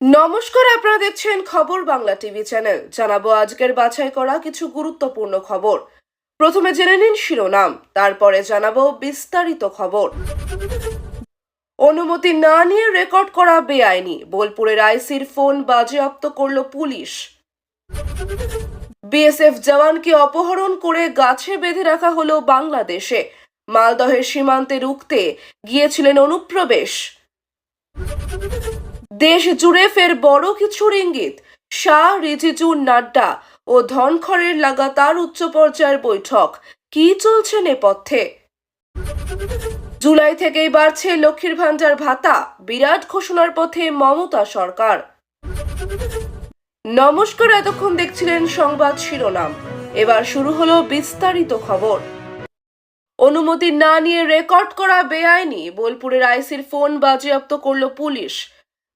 নমস্কার, আপনারা দেখছেন খবর বাংলা টিভি চ্যানেল। জানাব আজকের বাছাই করা কিছু গুরুত্বপূর্ণ খবর। প্রথমে জেনে নিন শিরোনাম, তারপরে জানাব বিস্তারিত খবর। অনুমতি না নিয়ে রেকর্ড করা বেআইনি, বোলপুরের আইসির ফোন বাজেয়াপ্ত করল পুলিশ। বিএসএফ জওয়ানকে অপহরণ করে গাছে বেঁধে রাখা হলো বাংলাদেশে। মালদহের সীমান্তে রুখতে গিয়েছিলেন অনুপ্রবেশ। দেশ জুড়ে ফের বড় কিছুর ইঙ্গিত। শাহ রিজিজু নাড্ডা ও ধনখড়ের লাগাতার উচ্চ পর্যায়ের বৈঠক। কি চলছে নেপথ্যে? জুলাই থেকেই বাড়ছে লক্ষ্মীর ভাণ্ডার ভাতা, বিরাট ঘোষণার পথে মমতা সরকার। নমস্কার, এতক্ষণ দেখছিলেন সংবাদ শিরোনাম। এবার শুরু হলো বিস্তারিত খবর। অনুমতি না নিয়ে রেকর্ড করা বেআইনি, বোলপুরের আইসির ফোন বাজেয়াপ্ত করল পুলিশ।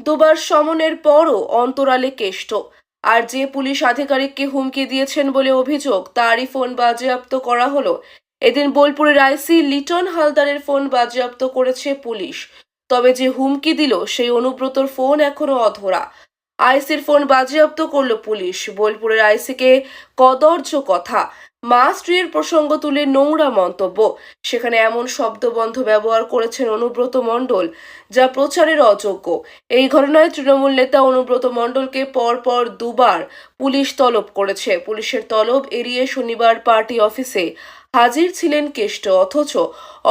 দুবার সমনের পরও অন্তরালে কেষ্ট। আর যে পুলিশ আধিকারিককে হুমকি দিয়েছেন বলে অভিযোগ, তারই ফোন বাজেয়াপ্ত করা হলো। এদিন বোলপুরের আইসি লিটন হালদারের ফোন বাজেয়াপ্ত করেছে পুলিশ। তবে যে হুমকি দিল, সেই অনুব্রতর ফোন এখনও অধরা। আইসির ফোন বাজেয়াপ্ত করল পুলিশ। বোলপুরের আইসিকে কদর্য কথা, মা স্ত্রীর প্রসঙ্গ তুলে নোংরা মন্তব্য। সেখানে এমন শব্দবন্ধ ব্যবহার করেছেন অনুব্রত মণ্ডল, যা প্রচারের অযোগ্য। এই ঘটনায় তৃণমূল নেতা অনুব্রত মণ্ডলকে পরপর দুবার পুলিশ তলব করেছে। পুলিশের তলব এড়িয়ে শনিবার পার্টি অফিসে হাজির ছিলেন কেষ্ট, অথচ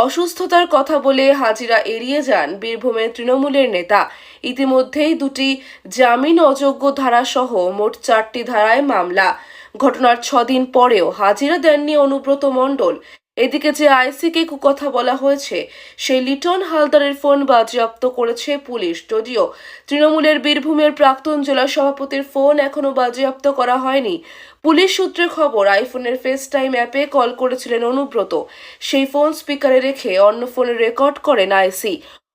অসুস্থতার কথা বলে হাজিরা এড়িয়ে যান বীরভূমের তৃণমূলের নেতা। ইতিমধ্যেই দুটি জামিন অযোগ্য ধারাসহ মোট চারটি ধারায় মামলা। ঘটনার ছদিন পরেও হাজিরা দেননি অনুব্রত মণ্ডল। এদিকে যে আইসিকে কুকথা বলা হয়েছে, সেই লিটন হালদারের ফোন বাজেয়াপ্ত করেছে পুলিশ। যদিও তৃণমূলের বীরভূমের প্রাক্তন জেলা সভাপতির ফোন এখনও বাজেয়াপ্ত করা হয়নি, পুলিশ সূত্রে খবর, আইফোনের ফেস টাইম অ্যাপে কল করেছিলেন অনুব্রত। সেই ফোন স্পিকারে রেখে অন্য ফোনে রেকর্ড করেন আইসি।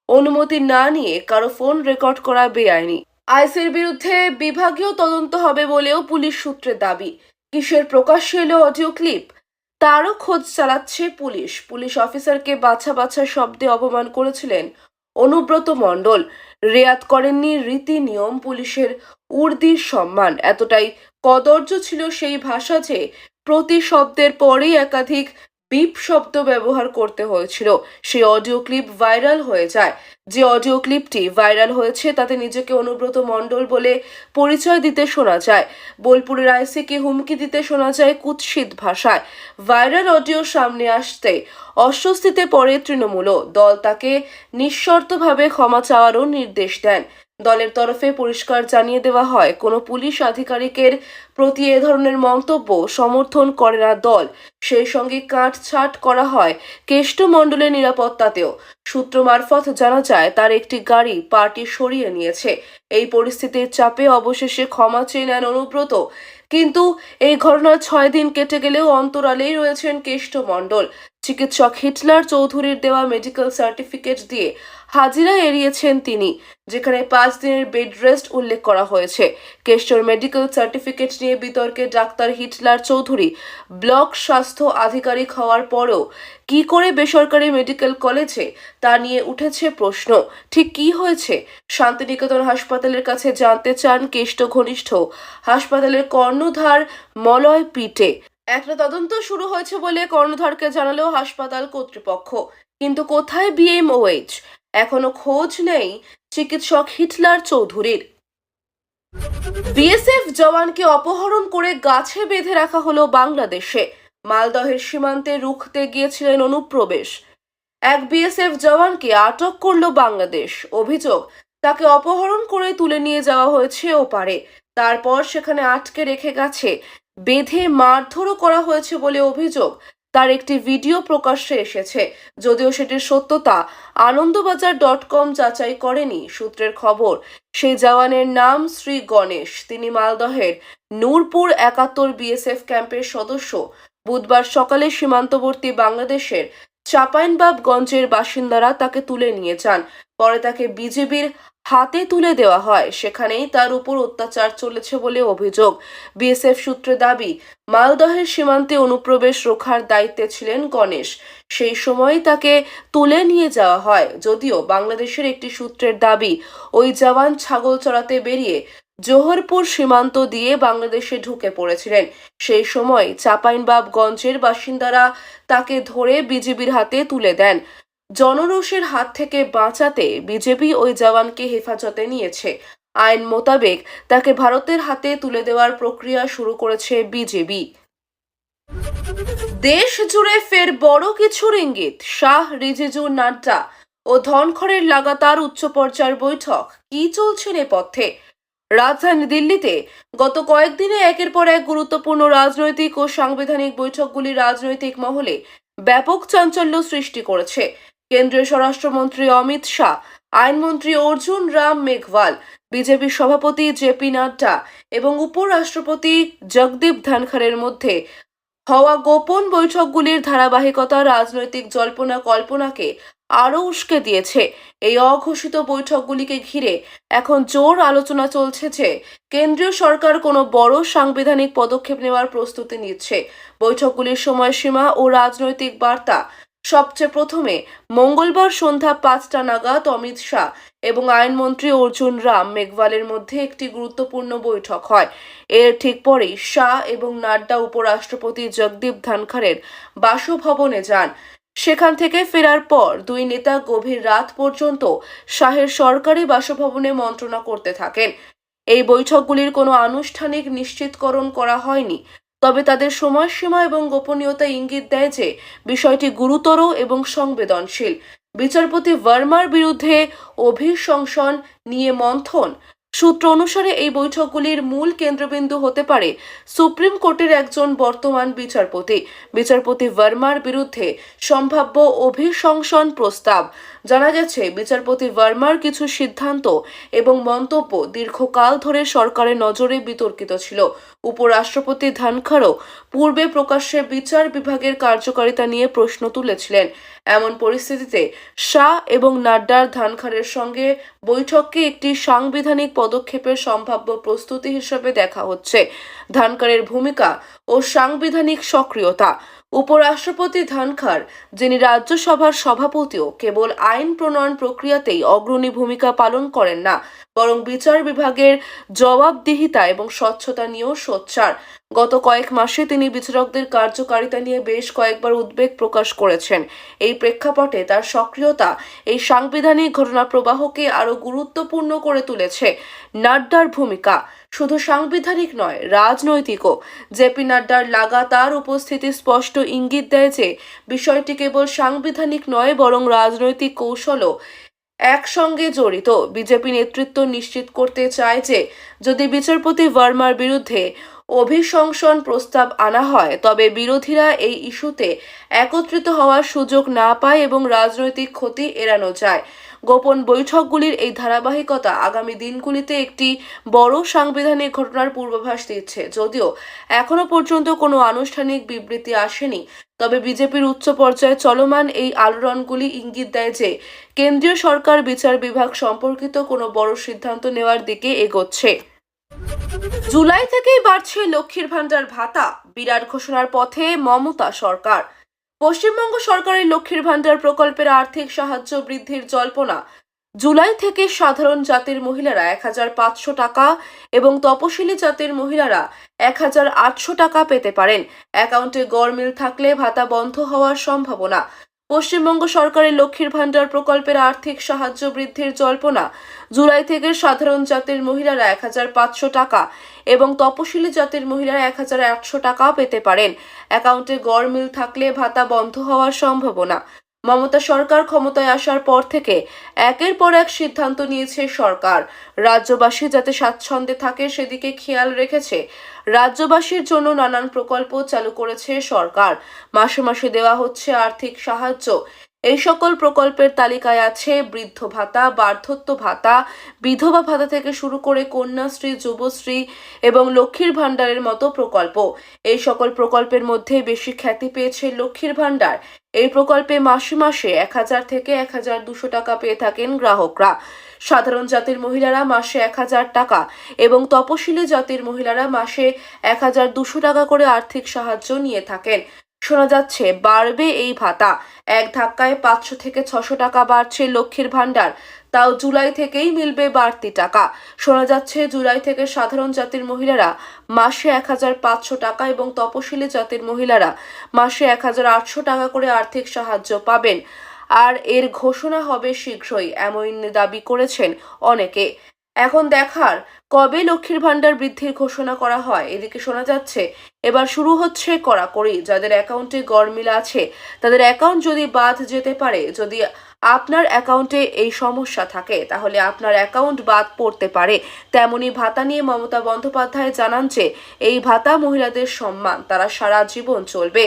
অনুমতি না নিয়ে কারও ফোন রেকর্ড করা বেআইনি। আইসির বিরুদ্ধে বিভাগীয় তদন্ত হবে বলেও পুলিশ সূত্রে দাবি। কিসের প্রকাশ্যে এলো অডিও ক্লিপ? তারও খোঁজ চালাচ্ছে পুলিশ। পুলিশ অফিসারকে বাছা বাছা শব্দে অপমান করেছিলেন অনুব্রত মণ্ডল। রেয়াত করেননি রীতি নিয়ম, পুলিশের উর্দির সম্মান। এতটাই কদর্য ছিল সেই ভাষা যে প্রতি শব্দের পরেই একাধিক বিপ শব্দ ব্যবহার করতে হয়েছিল। সেই অডিও ক্লিপ ভাইরাল হয়ে যায়। যে অডিও ক্লিপটি ভাইরাল হয়েছে, তাতে নিজেকে অনুব্রত মণ্ডল বলে পরিচয় দিতে শোনা যায়। বোলপুরের আইসিকে হুমকি দিতে শোনা যায় কুৎসিত ভাষায়। ভাইরাল অডিও সামনে আসতে অস্বস্তিতে পড়ে তৃণমূলও। দল তাকে নিঃশর্তভাবে ক্ষমা চাওয়ারও নির্দেশ দেন। দলের তরফে পরিষ্কার জানিয়ে দেওয়া হয়। কোনো পুলিশ আধিকারিকের প্রতি এ ধরনের মন্তব্য সমর্থন করে না দল। সেই সঙ্গে কাটছাট করা হয় কেষ্ট কেষ্টমণ্ডলের নিরাপত্তাতেও। সূত্র মারফত জানা যায়, তার একটি গাড়ি পার্টি সরিয়ে নিয়েছে। এই পরিস্থিতির চাপে অবশেষে ক্ষমা চেয়ে নেন অনুব্রত। কিন্তু এই ঘটনার ছয় দিন কেটে গেলেও অন্তরালেই রয়েছেন কেষ্ট কেষ্টমণ্ডল চিকিৎসক হিটলার চৌধুরীর দেওয়া মেডিকেল সার্টিফিকেট দিয়ে হাজিরা এড়িয়েছেন তিনি, যেখানে পাঁচ দিনের বেড রেস্ট উল্লেখ করা হয়েছে। কেষ্টর মেডিকেল সার্টিফিকেট নিয়ে বিতর্কে ডাক্তার হিটলার চৌধুরী ব্লক স্বাস্থ্য আধিকারিক হওয়ার পরও কি করে বেসরকারি মেডিকেল কলেজে তা নিয়ে উঠেছে প্রশ্ন। ঠিক কি হয়েছে? শান্তিনিকেতন হাসপাতালের কাছে জানতে চান কেষ্ট ঘনিষ্ঠ হাসপাতালের কর্ণধার মলয় পিটে। একটা তদন্ত শুরু হয়েছে বলে কর্ণধারকে জানালো হাসপাতাল কর্তৃপক্ষ। কিন্তু কোথায় বিএমওএইচ এখনও খোঁজ নেই চিকিৎসক হিটলার চৌধুরীর। বিএসএফ জওয়ানকে অপহরণ করে গাছে বেঁধে রাখা হলো বাংলাদেশে। মালদহের সীমান্তে রুখতে গিয়েছিলেন অনুপ্রবেশ। এক বিএসএফ জওয়ানকে আটক করল বাংলাদেশ। অভিযোগ, তাকে অপহরণ করে তুলে নিয়ে যাওয়া হয়েছে ওপারে। তারপর সেখানে আটকে রেখে গেছে বেঁধে মারধরও করা হয়েছে বলে অভিযোগ। তার একটি ভিডিও প্রকাশ্যে এসেছে। যদিও সেটির সত্যতা আনন্দবাজার ডট কম যাচাই করেনি সূত্রের খবর। সেই জওয়ানের নাম শ্রী গণেশ। তিনি মালদহের নূরপুর একাত্তর বিএসএফ ক্যাম্পের সদস্য। বুধবার সকালে সীমান্তবর্তী বাংলাদেশের চাপাইনবাবগঞ্জের বাসিন্দারা তাকে তুলে নিয়ে যান। পরে তাকে বিজেপির হাতে তুলে দেওয়া হয়। সেখানেই তার উপর অত্যাচার চলেছে বলে অভিযোগ। বিএসএফ সূত্রে দাবি, মালদহের সীমান্তে অনুপ্রবেশ রোখার দায়িত্বে ছিলেন গণেশ। সেই সময় তাকে তুলে নিয়ে যাওয়া হয়। যদিও বাংলাদেশের একটি সূত্রের দাবি, ওই জওয়ান ছাগল চড়াতে বেরিয়ে জোহরপুর সীমান্ত দিয়ে বাংলাদেশে ঢুকে পড়েছিলেন। সেই সময় চাপাইনবাবগঞ্জের বাসিন্দারা তাকে ধরে বিজিবির হাতে তুলে দেন। জনরোষের হাত থেকে বাঁচাতে বিজেপি ওই জওয়ানকে হেফাজতে নিয়েছে। আইন মোতাবেক তাকে ভারতের হাতে তুলে দেওয়ার প্রক্রিয়া শুরু করেছে বিজেপি। দেশ জুড়ে ফের বড় কিছুর ইঙ্গিত, শাহ রিজিজু নাড্ডা ও ধনখড়ের লাগাতার উচ্চ পর্যায়ের বৈঠক। কি চলছে নেপথ্যে? রাজধানী দিল্লিতে গত কয়েকদিনে একের পর এক গুরুত্বপূর্ণ রাজনৈতিক ও সাংবিধানিক বৈঠকগুলি রাজনৈতিক মহলে ব্যাপক চাঞ্চল্য সৃষ্টি করেছে। কেন্দ্রীয় স্বরাষ্ট্রমন্ত্রী অমিত শাহ, আইনমন্ত্রী অর্জুন রাম মেঘওয়াল, বিজেপি সভাপতি জেপি নাড্ডা এবং উপরাষ্ট্রপতি জগদীপ ধনখড়ের মধ্যে হওয়া গোপন বৈঠকগুলির ধারাবাহিকতা রাজনৈতিক জল্পনা কল্পনাকে আরও উস্কে দিয়েছে। এই অঘোষিত বৈঠকগুলিকে ঘিরে এখন জোর আলোচনা চলছে যে কেন্দ্রীয় সরকার কোনো বড় সাংবিধানিক পদক্ষেপ নেওয়ার প্রস্তুতি নিচ্ছে। বৈঠকগুলির সময়সীমা ও রাজনৈতিক বার্তা সবচেয়ে প্রথমে মঙ্গলবার সন্ধ্যা পাঁচটা নাগাদ অমিত শাহ এবং আইনমন্ত্রী অর্জুন রাম মেঘওয়ালের মধ্যে একটি গুরুত্বপূর্ণ বৈঠক হয়। এর ঠিক পরেই শাহ এবং নাড্ডা উপরাষ্ট্রপতি জগদীপ ধনখড়ের বাসভবনে যান। সেখান থেকে ফেরার পর দুই নেতা গভীর রাত পর্যন্ত শাহের সরকারি বাসভবনে মন্ত্রণা করতে থাকেন। এই বৈঠকগুলির কোনো আনুষ্ঠানিক নিশ্চিতকরণ করা হয়নি। তবে তাদের সময়সীমা এবং গোপনীয়তা ইঙ্গিত দেয় যে বিষয়টি গুরুতর এবং সংবেদনশীল। বিচারপতি ভার্মার বিরুদ্ধে অভিশংসন নিয়ে মন্থন। সূত্র অনুসারে এই বৈঠকগুলির মূল কেন্দ্রবিন্দু হতে পারে সুপ্রিম কোর্টের একজন বর্তমান বিচারপতি। বিচারপতি ভার্মার বিরুদ্ধে সম্ভাব্য অভিশংসন প্রস্তাব জানা গেছে, বিচারপতি ভার্মার কিছু সিদ্ধান্ত এবং মন্তব্য দীর্ঘকাল ধরে সরকারের নজরে বিতর্কিত ছিল। উপরাষ্ট্রপতি ধানখারও পূর্বে প্রকাশ্যে বিচার বিভাগের কার্যকারিতা নিয়ে প্রশ্ন তুলেছিলেন। এমন পরিস্থিতিতে শাহ এবং নাড্ডার ধানখারের সঙ্গে বৈঠককে একটি সাংবিধানিক পদক্ষেপের সম্ভাব্য প্রস্তুতি হিসেবে দেখা হচ্ছে। ধানকারের ভূমিকা ও সাংবিধানিক সক্রিয়তা। উপরাষ্ট্রপতি ধানখার, যিনি রাজ্যসভার সভাপতিও, কেবল আইন প্রণয়ন প্রক্রিয়াতেই অগ্রণী ভূমিকা পালন করেন না, বরং বিচার বিভাগের জবাবদিহিতা এবং স্বচ্ছতা নিয়েও সোচ্চার। গত কয়েক মাসে তিনি বিচারকদের কার্যকারিতা নিয়ে বেশ কয়েকবার উদ্বেগ প্রকাশ করেছেন। এই প্রেক্ষাপটে তার সক্রিয়তা এই সাংবিধানিক ঘটনা প্রবাহকে আরও গুরুত্বপূর্ণ করে তুলেছে। নাড্ডার ভূমিকা শুধু সাংবিধানিক নয়, রাজনৈতিকও। জেপি নাড্ডার লাগাতার উপস্থিতি স্পষ্ট ইঙ্গিত দেয় যে, বিষয়টি কেবল সাংবিধানিক নয়, বরং রাজনৈতিক কৌশলও একসঙ্গে জড়িত। বিজেপি নেতৃত্ব নিশ্চিত করতে চায় যে, যদি বিচারপতি ভার্মার বিরুদ্ধে অভিশংসন প্রস্তাব আনা হয়, তবে বিরোধীরা এই ইস্যুতে একত্রিত হওয়ার সুযোগ না পায় এবং রাজনৈতিক ক্ষতি এড়ানো যায়। গোপন বৈঠকগুলির এই ধারাবাহিকতা আগামী দিনগুলিতে একটি বড় সাংবিধানিক ঘটনার পূর্বাভাস দিচ্ছে। যদিও এখনও পর্যন্ত কোনো আনুষ্ঠানিক বিবৃতি আসেনি, তবে বিজেপির উচ্চ পর্যায়ে চলমান এই আলোড়নগুলি ইঙ্গিত দেয় যে, কেন্দ্রীয় সরকার বিচার বিভাগ সম্পর্কিত কোনো বড় সিদ্ধান্ত নেওয়ার দিকে এগোচ্ছে। জুলাই থেকেই বাড়ছে লক্ষ্মীর ভাণ্ডার ভাতা, বিরাট ঘোষণার পথে মমতা সরকার। পশ্চিমবঙ্গ সরকারের লক্ষ্মীর ভাণ্ডার প্রকল্পের আর্থিক সাহায্য বৃদ্ধির জল্পনা। জুলাই থেকে সাধারণ জাতির মহিলারা এক হাজার পাঁচশো টাকা এবং তপশিলি জাতির মহিলারা এক হাজার আটশো টাকা পেতে পারেন। অ্যাকাউন্টে গড়মিল থাকলে ভাতা বন্ধ হওয়ার সম্ভাবনা। পশ্চিমবঙ্গ সরকারের লক্ষ্মীর ভাণ্ডার প্রকল্পের আর্থিক সাহায্য বৃদ্ধির জল্পনা। জুলাই থেকে সাধারণ জাতির মহিলারা এক হাজার পাঁচশো টাকা এবং তপশিলি জাতির মহিলারা এক হাজার আটশো টাকা পেতে পারেন। অ্যাকাউন্টে গড় মিল থাকলে ভাতা বন্ধ হওয়ার সম্ভাবনা। মমতা সরকার ক্ষমতায় আসার পর থেকে একের পর এক সিদ্ধান্ত নিয়েছে সরকার। রাজ্যবাসী যাতে স্বাচ্ছন্দ্যে থাকে সেদিকে খেয়াল রেখেছে। রাজ্যবাসীর জন্য নানান প্রকল্প চালু করেছে সরকার। মাসে মাসে দেওয়া হচ্ছে আর্থিক সাহায্য। এই সকল প্রকল্পের তালিকায় আছে বৃদ্ধ ভাতা, বার্ধক্য ভাতা, বিধবা ভাতা থেকে শুরু করে কন্যাশ্রী, যুবশ্রী এবং লক্ষ্মীর ভাণ্ডারের মতো প্রকল্প। এই সকল প্রকল্পের মধ্যে বেশি খ্যাতি পেয়েছে লক্ষ্মীর ভাণ্ডার। এই প্রকল্পে মাসে মাসে এক হাজার থেকে এক হাজার দুশো টাকা পেয়ে থাকেন গ্রাহকরা। সাধারণ জাতির মহিলারা মাসে এক হাজার টাকা এবং তপশিলি জাতির মহিলারা মাসে এক হাজার দুশো টাকা করে আর্থিক সাহায্য নিয়ে থাকেন। শোনা যাচ্ছে, বাড়বে এই ভাতা। এক ধাক্কায় পাঁচশো থেকে ছশো টাকা বাড়ছে লক্ষ্মীর ভাণ্ডার। তাও জুলাই থেকেই মিলবে বাড়তি টাকা। শোনা যাচ্ছে, জুলাই থেকে সাধারণ জাতির মহিলারা মাসে এক হাজার পাঁচশো টাকা এবং তপশিলি জাতির মহিলারা মাসে এক হাজার আটশো টাকা করে আর্থিক সাহায্য পাবেন। আর এর ঘোষণা হবে শীঘ্রই, এমন দাবি করেছেন অনেকে। এখন দেখার কবে লক্ষ্মীর ভাণ্ডার বৃদ্ধির ঘোষণা করা হয়, এদিকে শোনা যাচ্ছে, এবার শুরু হচ্ছে কড়াকড়ি, যাদের অ্যাকাউন্টে গরমিল আছে, তাদের অ্যাকাউন্ট যদি বাদ যেতে পারে, যদি আপনার অ্যাকাউন্টে এই সমস্যা থাকে, তাহলে আপনার অ্যাকাউন্ট বাদ পড়তে পারে। তেমনি ভাতা নিয়ে মমতা বন্দ্যোপাধ্যায় জানান যে, এই ভাতা মহিলাদের সম্মান, তারা সারা জীবন চলবে।